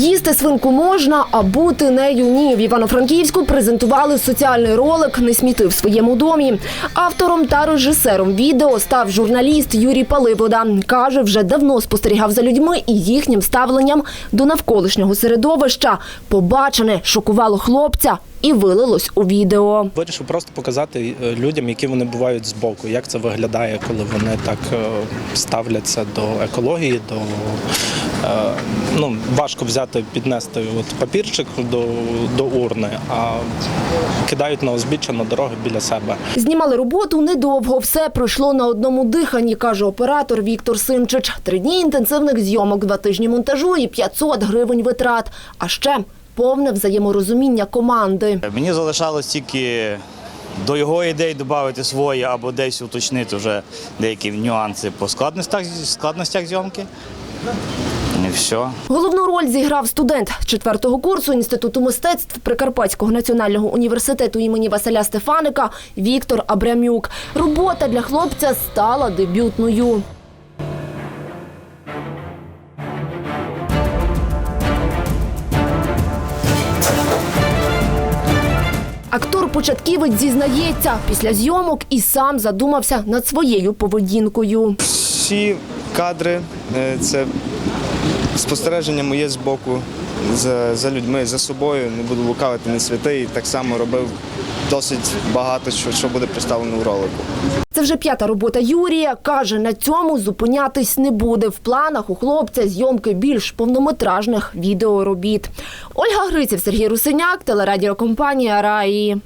Їсти свинку можна, а бути нею ні. В Івано-Франківську презентували соціальний ролик «Не сміти в своєму домі». Автором та режисером відео став журналіст Юрій Паливода. Каже, вже давно спостерігав за людьми і їхнім ставленням до навколишнього середовища. Побачене шокувало хлопця і вилилось у відео. Вирішив просто показати е, людям, які вони бувають збоку, як це виглядає, коли вони так е, ставляться до екології, до е, ну важко взяти, піднести от папірчик до, до урни, а кидають на узбіччя на дороги біля себе. Знімали роботу недовго. Все пройшло на одному диханні, каже оператор Віктор Симчич. Три дні інтенсивних зйомок, два тижні монтажу і 500 гривень витрат. А ще повне взаєморозуміння команди. Мені залишалось тільки до його ідей додати свої або десь уточнити вже деякі нюанси по складностях, складностях зйомки. І все. Головну роль зіграв студент четвертого курсу Інституту мистецтв Прикарпатського національного університету імені Василя Стефаника Віктор Абрамюк. Робота для хлопця стала дебютною. Актор-початківець зізнається, після зйомок і сам задумався над своєю поведінкою. Всі кадри е, це спостереження моє з боку за, за людьми, за собою. Не буду лукавити, не святий. Так само робив досить багато, що, що буде представлено в ролику. Це вже п'ята робота Юрія. Каже, на цьому зупинятись не буде. В планах у хлопця зйомки більш повнометражних відеоробіт. Ольга Гриців, Сергій Русиняк, телерадіокомпанія Раї.